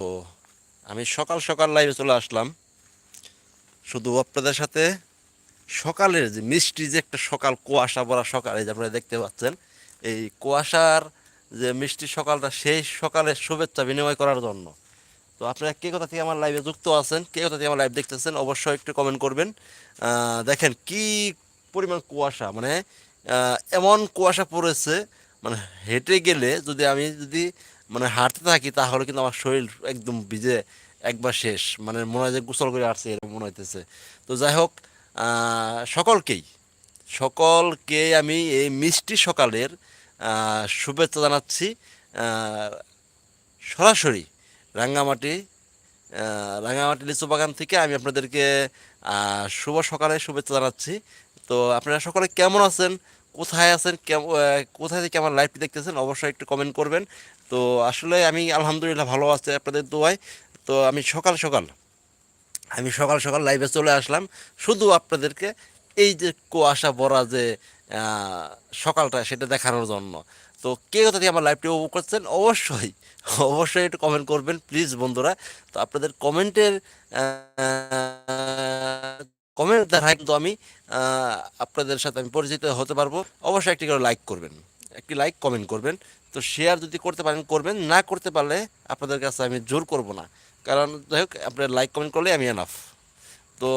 তো আমি সকাল সকাল লাইভে চলে আসলাম। শুধু আপনাদের সাথে সকালের যে মিষ্টি যে একটা সকাল, কুয়াশা ভরা সকাল, এই যে আপনারা দেখতে পাচ্ছেন, এই কুয়াশার যে মিষ্টি সকালটা, সেই সকালের শুভেচ্ছা বিনিময় করার জন্য। তো আপনারা কে কোথা থেকে আমার লাইভে যুক্ত আছেন, কে কোথা থেকে আমার লাইভ দেখতেছেন, অবশ্যই একটু কমেন্ট করবেন। দেখেন কি পরিমাণ কুয়াশা মানে এমন কুয়াশা পড়েছে মানে হেঁটে গেলে যদি আমি যদি মানে হাঁটতে থাকি তাহলে কিন্তু আমার শরীর একদম ভিজে একবার শেষ। মানে মনে হয় যে গোসল করে আসছে এরকম মনে হইতেছে। তো যাই হোক সকলকেই সকলকে আমি এই মিষ্টি সকালের শুভেচ্ছা জানাচ্ছি। সরাসরি রাঙ্গামাটি আহ, রাঙ্গামাটি লিচু বাগান থেকে আমি আপনাদেরকে শুভ সকালে শুভেচ্ছা জানাচ্ছি। তো আপনারা সকলে কেমন আছেন? কোথায় আছেন? কোথায় থেকে আমার লাইভটি দেখতেছেন? অবশ্যই একটু কমেন্ট করবেন। তো আসলে আমি আলহামদুলিল্লাহ ভালো আছি আপনাদের দোয়ায়। তো আমি সকাল সকাল, আমি সকাল সকাল লাইভে চলে আসলাম। শুধু আপনাদেরকে এই যে কুয়াশা ভরা যে সকালটা সেটা দেখানোর জন্য। তো কে কোথা আমার লাইভটি উপভোগ করছেন? অবশ্যই অবশ্যই একটু কমেন্ট করবেন প্লিজ বন্ধুরা। তো আপনাদের কমেন্টের কমেন্ট দেখায় কিন্তু আমি আপনাদের সাথে আমি পরিচিত হতে পারব। অবশ্যই একটি করে লাইক করবেন। একটি লাইক কমেন্ট করবেন। তো শেয়ার যদি করতে পারেন, করবেন। না করতে পারলে আপনাদের কাছে আমি জোর করব না। কারণ যাই হোক, আপনার লাইক কমেন্ট করলে আমি এনাফ তো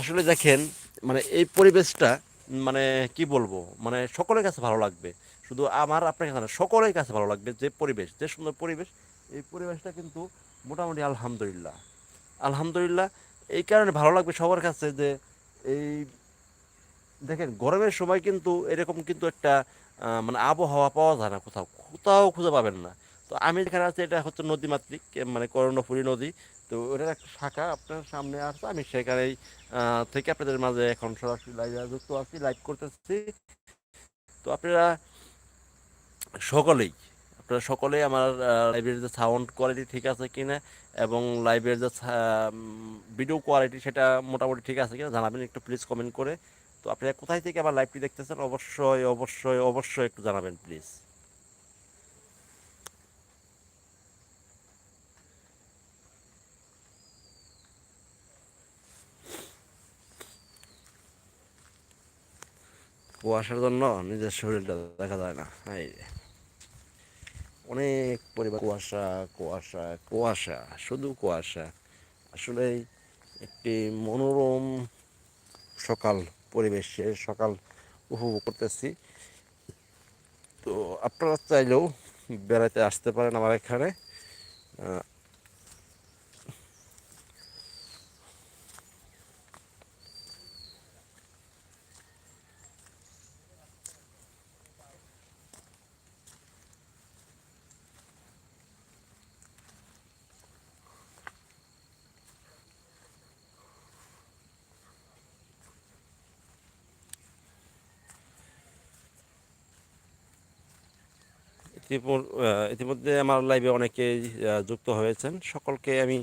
আসলে দেখেন মানে এই পরিবেশটা মানে কি বলব মানে সকলের কাছে ভালো লাগবে। শুধু আমার আপনার কাছে না, সকলের কাছে ভালো লাগবে যে পরিবেশ, যে সুন্দর পরিবেশ। এই পরিবেশটা কিন্তু মোটামুটি আলহামদুলিল্লাহ। আলহামদুলিল্লাহ, এই কারণে ভালো লাগবে সবার কাছে যে এই, দেখেন, গরমের সময় কিন্তু এরকম কিন্তু একটা মানে আবহাওয়া পাওয়া যায় না কোথাও কোথাও খুঁজে পাবেন না। তো আমি যেখানে আছি, এটা হচ্ছে নদীমাতৃক মানে কর্ণফুলী নদী। তো ওটার একটা শাখা আপনার সামনে আসছে আমি সেখানেই থেকে আপনাদের মাঝে এখন সরাসরি লাইভে যুক্ত আছি লাইভ করতেছি। তো আপনারা সকলেই আপনারা সকলেই আমার লাইভের যে সাউন্ড কোয়ালিটি ঠিক আছে কিনা এবং লাইভের যে ভিডিও কোয়ালিটি সেটা মোটামুটি ঠিক আছে কিনা জানাবেন, একটু প্লিজ কমেন্ট করে। তো আপনারা কোথায় থেকে আমার লাইভটি দেখতেছেন? অবশ্যই অবশ্যই অবশ্যই একটু জানাবেন প্লিজ কুয়াশার জন্য নিজের শরীরটা দেখা যায় না। এই। অনেক পরিমাণ কুয়াশা কুয়াশা কুয়াশা, শুধু কুয়াশা। আসলে একটি মনোরম সকাল। পরিবেশে সকাল উপভোগ করতেছি। তো আপনারা চাইলেও বেড়াতে আসতে পারেন আমার এখানে। ইতিমধ্যে আমার লাইভে অনেকেই আহ, যুক্ত হয়েছেন। সকলকে আমি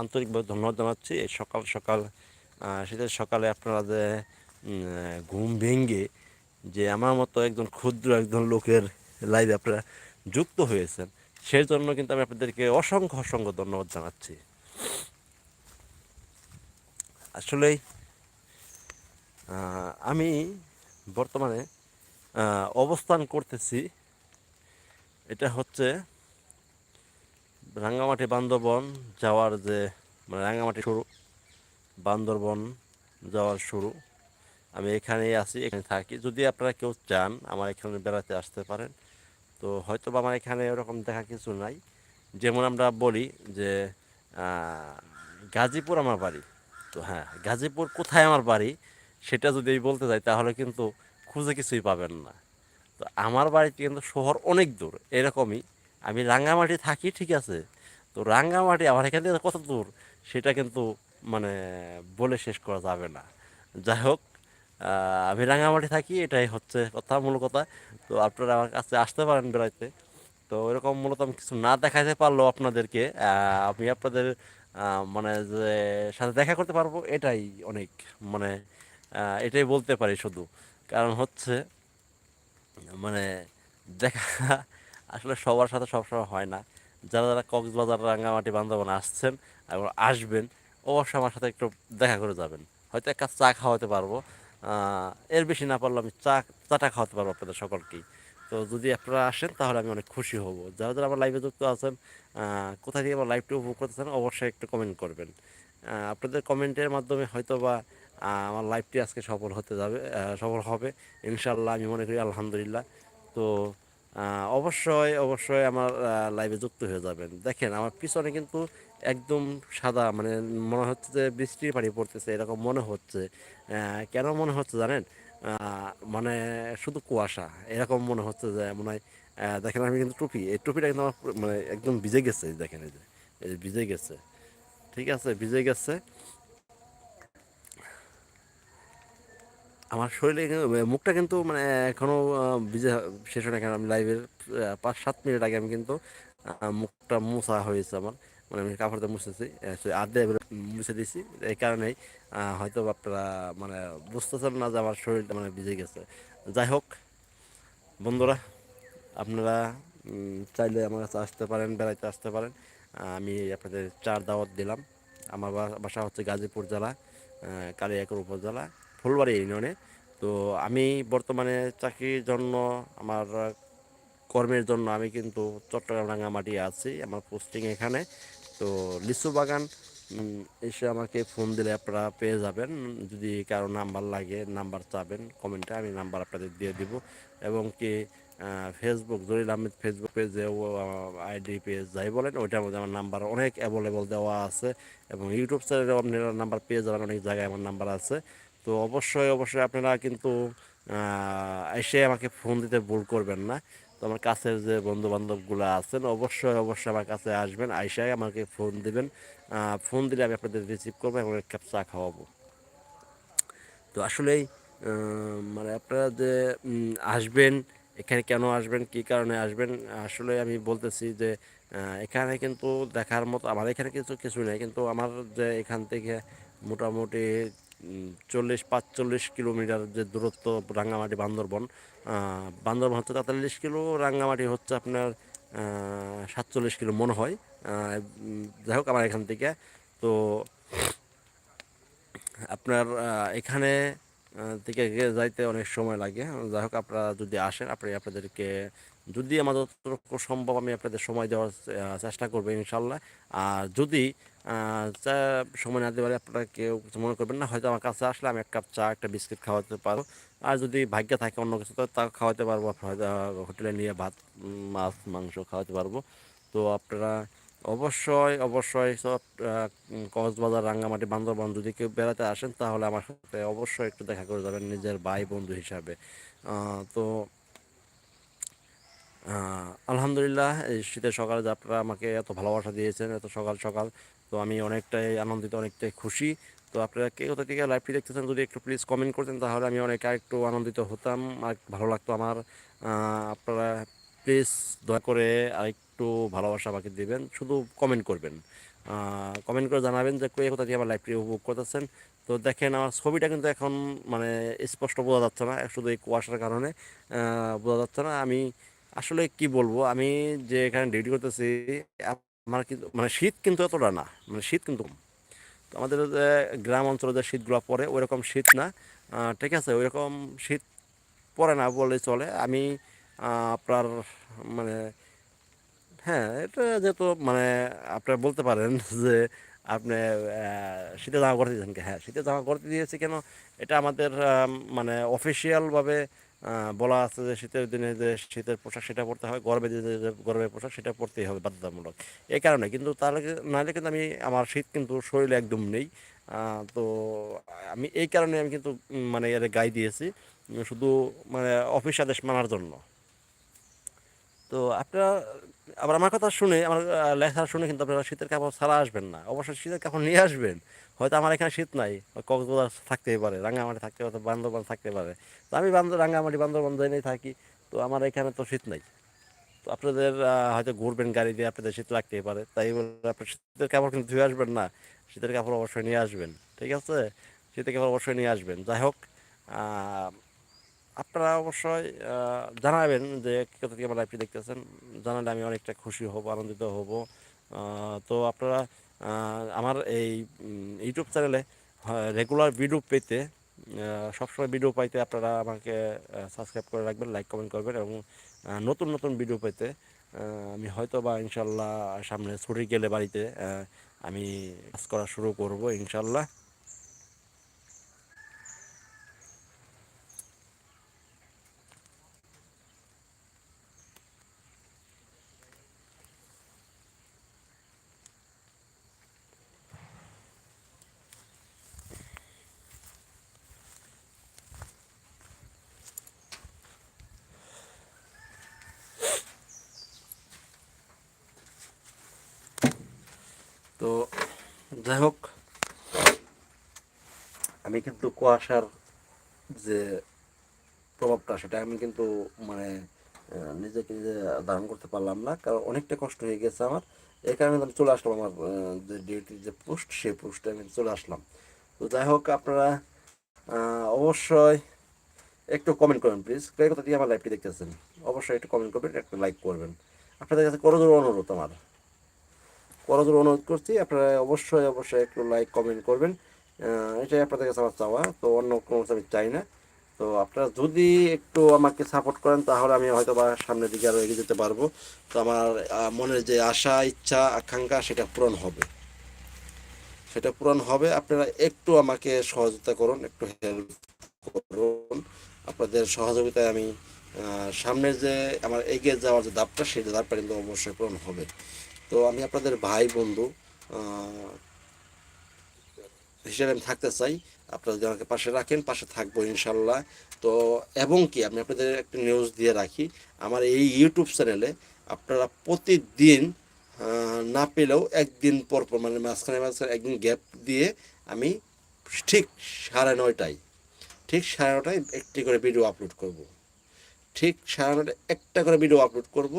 আন্তরিকভাবে ধন্যবাদ জানাচ্ছি। এই সকাল সকাল শীতের সকালে আপনারা যে ঘুম ভেঙে যে আমার মতো একজন ক্ষুদ্র একজন লোকের লাইভে আপনারা যুক্ত হয়েছেন সেই জন্য কিন্তু আমি আপনাদেরকে অসংখ্য অসংখ্য ধন্যবাদ জানাচ্ছি। আসলেই আমি বর্তমানে অবস্থান করতেছি এটা হচ্ছে রাঙ্গামাটি বান্দরবন যাওয়ার যে মানে রাঙ্গামাটি শুরু, বান্দরবন যাওয়ার শুরু। আমি এখানেই আছি, এখানে থাকি। যদি আপনারা কেউ চান আমার এখানে বেড়াতে আসতে পারেন, তো হয়তো বা আমার এখানে ওরকম দেখা কিছু নাই। যেমন আমরা বলি যে গাজীপুর আমার বাড়ি। তো হ্যাঁ গাজীপুর কোথায় আমার বাড়ি সেটা যদি বলতে যাই তাহলে কিন্তু খুঁজে কিছুই পাবেন না। তো আমার বাড়িতে কিন্তু শহর অনেক দূর, এরকমই। আমি রাঙ্গামাটি থাকি, ঠিক আছে? তো রাঙ্গামাটি আমার এখান থেকে কত দূর? সেটা কিন্তু মানে বলে শেষ করা যাবে না। যাই হোক আমি রাঙ্গামাটি থাকি, এটাই হচ্ছে কথা, মূল কথা। তো আপনারা আমার কাছে আসতে পারেন বেড়াইতে। তো এরকম মূলত আমি কিছু না দেখাইতে পারলেও আপনাদেরকে আমি আপনাদের মানে যে, সাথে দেখা করতে পারব, এটাই অনেক মানে এটাই বলতে পারি শুধু। কারণ হচ্ছে মানে দেখা আসলে সবার সাথে সবসময় হয় না। যারা যারা কক্সবাজার, রাঙ্গামাটি, বান্দরবান আসছেন এবং আসবেন, অবশ্যই আমার সাথে একটু দেখা করে যাবেন। হয়তো এক কাপ চা খাওয়াতে পারব। এর বেশি না পারলে আমি চা, চাটা খাওয়াতে পারব আপনাদের সকলকেই। তো যদি আপনারা আসেন, তাহলে আমি অনেক খুশি হব। যারা যারা আমার লাইভে যুক্ত আছেন কোথায় থেকে আমার লাইভটি উপভোগ করতেছেন, অবশ্যই একটু কমেন্ট করবেন। আপনাদের কমেন্টের মাধ্যমে হয়তো বা আমার লাইফটি আজকে সফল হতে যাবে সফল হবে। ইনশাল্লাহ আমি মনে করি আলহামদুলিল্লাহ। তো অবশ্যই অবশ্যই আমার লাইভে যুক্ত হয়ে যাবেন। দেখেন, আমার পিছনে কিন্তু একদম সাদা মানে মনে হচ্ছে যে বৃষ্টির পানি পড়তেছে, এরকম মনে হচ্ছে। কেন মনে হচ্ছে জানেন? মানে শুধু কুয়াশা, এরকম মনে হচ্ছে যে মনে হয় দেখেন আমি কিন্তু টুপি, এই টুপিটা কিন্তু আমার মানে একদম ভিজে গেছে, দেখেন এই যে ভিজে গেছে। ঠিক আছে, ভিজে গেছে। আমার শরীরে মুখটা কিন্তু মানে এখনও ভিজে শেষ হয় না কেন আমি লাইভের পাঁচ, সাত মিনিট আগে আমি কিন্তু মুখটা মোছা হয়েছে আমার। মানে আমি কাপড় দিয়ে মুছেছি আর্ধে মুছে দিয়েছি। এই কারণেই হয়তো আপনারা মানে বুঝতেছেন না যে আমার শরীরটা মানে ভিজে গেছে। যাই হোক, বন্ধুরা, আপনারা চাইলে আমার কাছে আসতে পারেন, বেড়াইতে আসতে পারেন। আমি আপনাদের চার দাওয়াত দিলাম। আমার বাসা হচ্ছে গাজীপুর জেলা কালিয়াকৈর উপজেলা। ফুলবাড়ি ইউনিয়নে। তো আমি বর্তমানে চাকরির জন্য, আমার কর্মের জন্য আমি কিন্তু চট্টগ্রাম রাঙামাটি আছি, আমার পোস্টিং এখানে। তো লিচু বাগান এসে আমাকে ফোন দিলে আপনারা পেয়ে যাবেন। যদি কারও নাম্বার লাগে নাম্বার চাবেন কমেন্টে আমি নাম্বার আপনাদের দিয়ে দিব। এবং কি ফেসবুক জরিল আহমেদ ফেসবুক পেজে আইডি পেজ যাই বলেন, ওইটার মধ্যে আমার নাম্বার অনেক অ্যাভেলেবল দেওয়া আছে। এবং ইউটিউব চ্যানেলে আপনারা নাম্বার পেয়ে যাবেন, অনেক জায়গায় আমার নাম্বার আছে। তো অবশ্যই অবশ্যই আপনারা কিন্তু এসে আমাকে ফোন দিতে ভুল করবেন না। তো আমার কাছের যে বন্ধু বান্ধবগুলো আছেন, অবশ্যই অবশ্যই আমার কাছে আসবেন, আইসাই আমাকে ফোন দিবেন। ফোন দিলে আমি আপনাদের রিসিভ করব এবং এক কাপ চা খাওয়াবো। তো আসলেই মানে আপনারা যে আসবেন, এখানে কেন আসবেন, কী কারণে আসবেন, আসলে আমি বলতেছি যে এখানে কিন্তু দেখার মতো, আমার এখানে কিছু কিছু নেই। কিন্তু আমার যে এখান থেকে মোটামুটি চল্লিশ, পাঁচচল্লিশ কিলোমিটার যে দূরত্ব রাঙ্গামাটি বান্দরবন বান্দরবন হচ্ছে তেতাল্লিশ কিলো, রাঙ্গামাটি হচ্ছে আপনার সাতচল্লিশ কিলো মনে হয়। যাই হোক আমার এখান থেকে। তো আপনার এখানে থেকে যাইতে অনেক সময় লাগে। যাই হোক আপনারা যদি আসেন, আপনি আপনাদেরকে যদি আমার সম্ভব আমি আপনাদের সময় দেওয়ার চেষ্টা করব ইনশাল্লাহ। আর যদি চা সময় না দিতে পারে আপনারা কেউ মনে করবেন না। হয়তো আমার কাছে আসলে আমি এক কাপ চা, একটা বিস্কিট খাওয়াতে পারব। আর যদি ভাগ্য থাকে অন্য কিছু, তো তা খাওয়াতে পারব। হয়তো হোটেলে নিয়ে ভাত, মাছ, মাংস খাওয়াতে পারব। তো আপনারা অবশ্যই অবশ্যই সব কক্সবাজার, রাঙ্গামাটি, বান্দরবান যদি কেউ বেড়াতে আসেন, তাহলে আমার সাথে অবশ্যই একটু দেখা করে যাবেন নিজের ভাই বন্ধু হিসাবে তো আলহামদুলিল্লাহ, এই শীতের সকালে যে আপনারা আমাকে এত ভালোবাসা দিয়েছেন, এত সকাল সকাল। তো আমি অনেকটাই আনন্দিত, অনেকটাই খুশি। তো আপনারা কে কোথা থেকে লাইভটি দেখতেছেন, যদি একটু প্লিজ কমেন্ট করতেন, তাহলে আমি অনেক একটু আনন্দিত হতাম। আর ভালো লাগতো আমার আপনারা প্লিজ দয়া করে আরেকটু ভালোবাসা আমাকে দেবেন, শুধু কমেন্ট করবেন। কমেন্ট করে জানাবেন যে কে কোথা থেকে আমার লাইভটি উপভোগ করতেছেন। তো দেখেন, আমার ছবিটা কিন্তু এখন মানে স্পষ্ট বোঝা যাচ্ছে না, শুধু এই কুয়াশার কারণে বোঝা যাচ্ছে না। আমি আসলে কি বলব? আমি যে এখানে ডিউটি করতেছি, আমার কিন্তু মানে শীত কিন্তু এতটা না। মানে শীত কিন্তু তো আমাদের যে গ্রাম অঞ্চলে যে শীতগুলো পড়ে, ওইরকম শীত না। ঠিক আছে? ওইরকম শীত পড়ে না বলে চলে। আমি আপনার মানে হ্যাঁ এটা যেহেতু মানে আপনারা বলতে পারেন যে আপনি শীতে জামা করতে দিয়েছেন হ্যাঁ শীতে জামা করতে দিয়েছি কেন? এটা আমাদের মানে অফিসিয়ালভাবে বলা আছে যে শীতের দিনে যে শীতের পোশাক সেটা পরতে গরমের দিনে যে গরমের পোশাক সেটা পরতেই হবে বাধ্যতামূলক। এই কারণে কিন্তু তাহলে নাহলে কিন্তু আমি আমার শীত কিন্তু শরীরে একদম নেই। তো আমি এই কারণে আমি কিন্তু মানে এর গাই দিয়েছি শুধু মানে অফিস আদেশ মানার জন্য। তো আপনারা, আবার আমার কথা শুনে, আমার লেখা শুনে কিন্তু আপনারা শীতের কাপড় ছাড়া আসবেন না। অবশ্যই শীতের কাপড় নিয়ে আসবেন। হয়তো আমার এখানে শীত নাই কক্সবাজার থাকতেই পারে, রাঙ্গামাটি থাকতে পারে বান্দরবান থাকতে পারে। তো আমি বান্দ রাঙ্গামাটি, বান্দরবান জেনেই থাকি, তো আমার এখানে তো শীত নাই। তো আপনাদের হয়তো ঘুরবেন গাড়ি দিয়ে, আপনাদের শীত লাগতেই পারে। তাই বলে আপনার শীতের কাপড় কিন্তু ধুয়ে আসবেন না, শীতের কাপড় অবশ্যই নিয়ে আসবেন, ঠিক আছে? শীতের কাপড় অবশ্যই নিয়ে আসবেন। যাই হোক আপনারা অবশ্যই জানাবেন যে কত থেকে আমার দেখতেছেন। জানালে আমি অনেকটা খুশি হব, আনন্দিত হব। তো আপনারা আমার এই ইউটিউব চ্যানেলে রেগুলার ভিডিও পেতে সবসময় ভিডিও পাইতে আপনারা আমাকে সাবস্ক্রাইব করে রাখবেন লাইক কমেন্ট করবেন এবং নতুন নতুন ভিডিও পেতে আমি হয়তো বা ইনশাল্লাহ সামনে ছুটি গেলে বাড়িতে আমি কাজ করা শুরু করব ইনশাল্লাহ তো যাই হোক, আমি কিন্তু কুয়াশার যে প্রভাবটা, সেটা আমি কিন্তু মানে নিজেকে নিজে ধারণ করতে পারলাম না, কারণ অনেকটা কষ্ট হয়ে গেছে আমার। এই কারণে আমি চলে আসলাম আমার যে ডিউটির যে পোস্ট সেই পোস্টে আমি চলে আসলাম। তো যাই হোক, আপনারা অবশ্যই একটু কমেন্ট করবেন প্লিজ কে কোথা দিয়ে আমার লাইভটি দেখতেছেন। অবশ্যই একটু কমেন্ট করবেন, একটু লাইক করবেন। আপনাদের কাছে করজোর অনুরোধ আমার? করজোর অনুরোধ করছি, আপনারা অবশ্যই অবশ্যই একটু লাইক কমেন্ট করবেন। এটাই আপনাদের কাছে আমার চাওয়া, তো অন্য কোনো আমি চাই না। তো আপনারা যদি একটু আমাকে সাপোর্ট করেন, তাহলে আমি হয়তো বা সামনের দিকে আরও এগিয়ে যেতে পারব। তো আমার মনের যে আশা, ইচ্ছা, আকাঙ্ক্ষা, সেটা পূরণ হবে। সেটা পূরণ হবে। আপনারা একটু আমাকে সহযোগিতা করুন, একটু হেল্প করুন। আপনাদের সহযোগিতায় আমি সামনের যে, আমার এগিয়ে যাওয়ার যে ধাপটা, সেই ধাপটা কিন্তু অবশ্যই পূরণ হবে। তো আমি আপনাদের ভাই, বন্ধু হিসেবে আমি থাকতে চাই। আপনারা যদি আমাকে পাশে রাখেন, পাশে থাকব ইনশাল্লাহ তো এবং কি, আমি আপনাদের একটা নিউজ দিয়ে রাখি। আমার এই ইউটিউব চ্যানেলে আপনারা প্রতিদিন না পেলেও একদিন পর পর মানে মাঝখানে মাঝখানে একদিন গ্যাপ দিয়ে আমি ঠিক সাড়ে নয়টায়, ঠিক সাড়ে নটায় একটি করে ভিডিও আপলোড করব। ঠিক সাড়ে নটায় একটা করে ভিডিও আপলোড করব।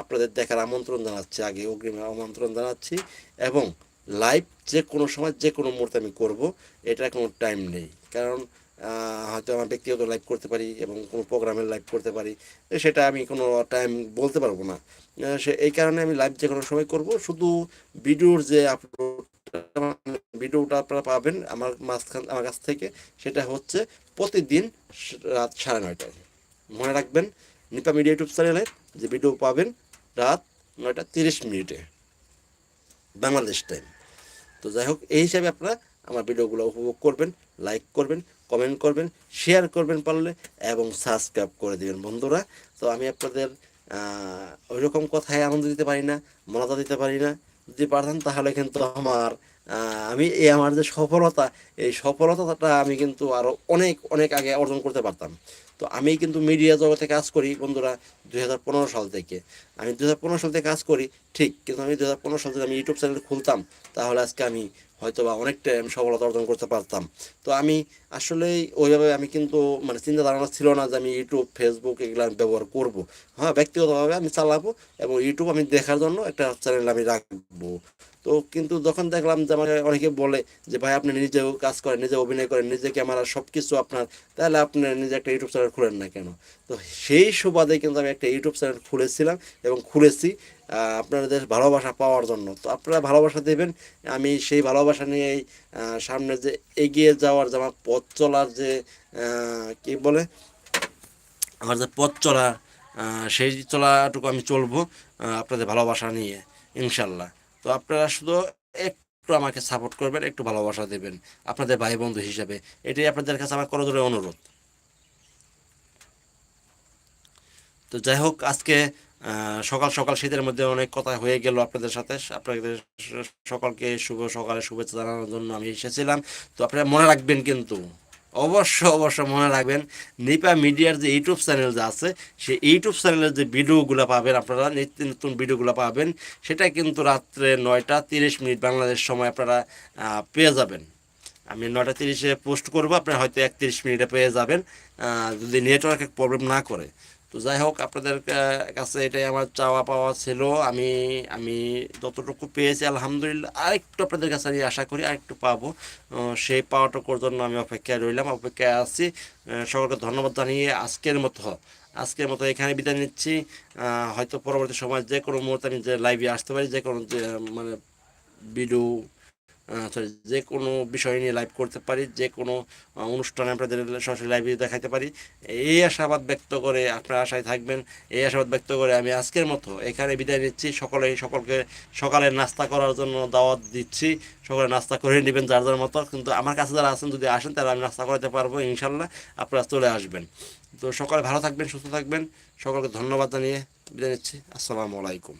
আপনাদের দেখার আমন্ত্রণ জানাচ্ছি, আগে অগ্রিম আমন্ত্রণ জানাচ্ছি এবং লাইভ যে কোনো সময় যে কোনো মুহূর্তে আমি করব এটা কোনো টাইম নেই। কারণ হয়তো আমার ব্যক্তিগত লাইভ করতে পারি এবং কোনো প্রোগ্রামের লাইভ করতে পারি সেটা আমি কোনো টাইম বলতে পারব না। সে, এই কারণে আমি লাইভ যে কোনো সময় করব। শুধু ভিডিওর যে আপলোড ভিডিওটা আপনারা পাবেন আমার মাঝখান, আমার কাছ থেকে, সেটা হচ্ছে প্রতিদিন রাত সাড়ে নয়টায়। মনে রাখবেন নিপা মিডিয়া ইউটিউব চ্যানেলে যে ভিডিও পাবেন রাত নয়টা তিরিশ মিনিটে। বাংলাদেশ টাইম। তো যাই হোক, এই হিসাবে আপনারা আমার ভিডিওগুলো উপভোগ করবেন, লাইক করবেন, কমেন্ট করবেন, শেয়ার করবেন পারলে এবং সাবস্ক্রাইব করে দিবেন বন্ধুরা। তো আমি আপনাদের ওই রকম কথায় আনন্দ দিতে পারি না মনতা দিতে পারি না। যদি পারতাম তাহলে কিন্তু আমার আমি এই আমার যে সফলতা, এই সফলতাটা আমি কিন্তু আরও অনেক অনেক আগে অর্জন করতে পারতাম। তো আমি কিন্তু মিডিয়া জগতে কাজ করি বন্ধুরা দুই হাজার পনেরো সাল থেকে। আমি দুই হাজার পনেরো সাল থেকে কাজ করি, ঠিক, কিন্তু আমি দুই হাজার পনেরো সাল থেকে আমি ইউটিউব চ্যানেল খুলতাম, তাহলে আজকে আমি হয়তো বা অনেকটা আমি সফলতা অর্জন করতে পারতাম। তো আমি আসলেই ওইভাবে আমি কিন্তু মানে চিন্তা ধারণা ছিল না যে আমি ইউটিউব ফেসবুক এগুলো আমি ব্যবহার করব। হ্যাঁ ব্যক্তিগতভাবে আমি চালাবো এবং ইউটিউব আমি দেখার জন্য একটা চ্যানেল আমি রাখব। তো কিন্তু যখন দেখলাম যে আমাকে অনেকে বলে যে, ভাই, আপনি নিজেও কাজ করেন, নিজে অভিনয় করেন, নিজে ক্যামেরা সব কিছু আপনার, তাহলে আপনি নিজে একটা ইউটিউব চ্যানেল খুলেন না কেন? তো সেই সুবাদে কিন্তু আমি একটা ইউটিউব চ্যানেল খুলেছিলাম এবং খুলেছি আপনাদের ভালোবাসা পাওয়ার জন্য। তো আপনারা ভালোবাসা দেবেন। আমি সেই ভালোবাসা নিয়েই সামনে যে এগিয়ে যাওয়ার যে আমার পথ চলার যে কি বলে, আমার যে পথ চলা সেই চলাটুকু আমি চলবো আপনাদের ভালোবাসা নিয়ে, ইনশাল্লাহ। তো আপনারা শুধু একটু আমাকে সাপোর্ট করবেন, একটু ভালোবাসা দেবেন আপনাদের ভাই বন্ধু হিসাবে। এটাই আপনাদের কাছে আমার করজোরে অনুরোধ। তো যাই হোক, আজকে সকাল সকাল শীতের মধ্যে অনেক কথা হয়ে গেল আপনাদের সাথে। আপনাদের সকলকে শুভ সকালে শুভেচ্ছা জানানোর জন্য আমি এসেছিলাম। তো আপনারা মনে রাখবেন কিন্তু অবশ্য অবশ্য মনে রাখবেন, নিপা মিডিয়ার যে ইউটিউব চ্যানেল যে আছে, সেই ইউটিউব চ্যানেলের যে ভিডিওগুলো পাবেন আপনারা, নিত্য নতুন ভিডিওগুলো পাবেন, সেটা কিন্তু রাত্রে নয়টা তিরিশ মিনিট বাংলাদেশ সময় আপনারা পেয়ে যাবেন। আমি নয়টা তিরিশে পোস্ট করব আপনারা হয়তো একত্রিশ মিনিটে পেয়ে যাবেন যদি নেটওয়ার্কের প্রবলেম না করে। তো যাই হোক আপনাদের কাছে এটাই আমার চাওয়া পাওয়া ছিল। আমি আমি যতটুকু পেয়েছি, আলহামদুলিল্লাহ, আরেকটু আপনাদের কাছে আমি আশা করি আরেকটু পাবো। সেই পাওয়াটুকুর জন্য আমি অপেক্ষায় রইলাম, অপেক্ষায় আছি। সকলকে ধন্যবাদ জানিয়ে আজকের মতো আজকের মতো এখানে বিদায় নিচ্ছি। হয়তো পরবর্তী সময় যে কোনো মুহূর্তে আমি যে লাইভে আসতে পারি, যে কোনো মানে ভিডিও সরি যে কোনো বিষয় নিয়ে লাইভ করতে পারি, যে কোনো অনুষ্ঠানে আপনাদের সরাসরি লাইভে দেখাতে পারি। এই আশাবাদ ব্যক্ত করে আপনার আশায় থাকবেন। এই আশাবাদ ব্যক্ত করে আমি আজকের মতো এখানে বিদায় নিচ্ছি। সকলে, সকলকে সকালে নাস্তা করার জন্য দাওয়াত দিচ্ছি। সকলে নাস্তা করে নেবেন যার যার মতো। কিন্তু আমার কাছে যারা আছেন, যদি আসেন, তাহলে আমি নাস্তা করাতে পারব ইনশাল্লাহ আপনারা চলে আসবেন। তো সকালে ভালো থাকবেন, সুস্থ থাকবেন। সকলকে ধন্যবাদ জানিয়ে বিদায় নিচ্ছি। আসসালামু আলাইকুম।